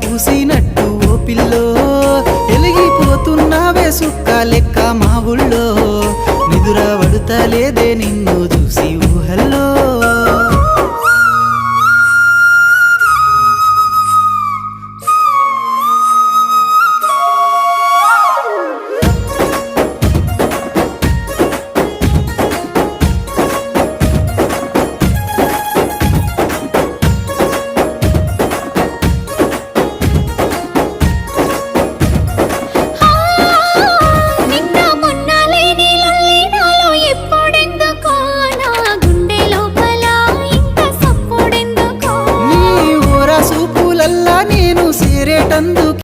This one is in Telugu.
పూసినట్టు ఓ పిల్లో ఎలిగిపోతున్నావే సుక్క లెక్క మా ఊళ్ళో. నిదుర పడుతలేదే నిన్ను నేను సీరేటందుకు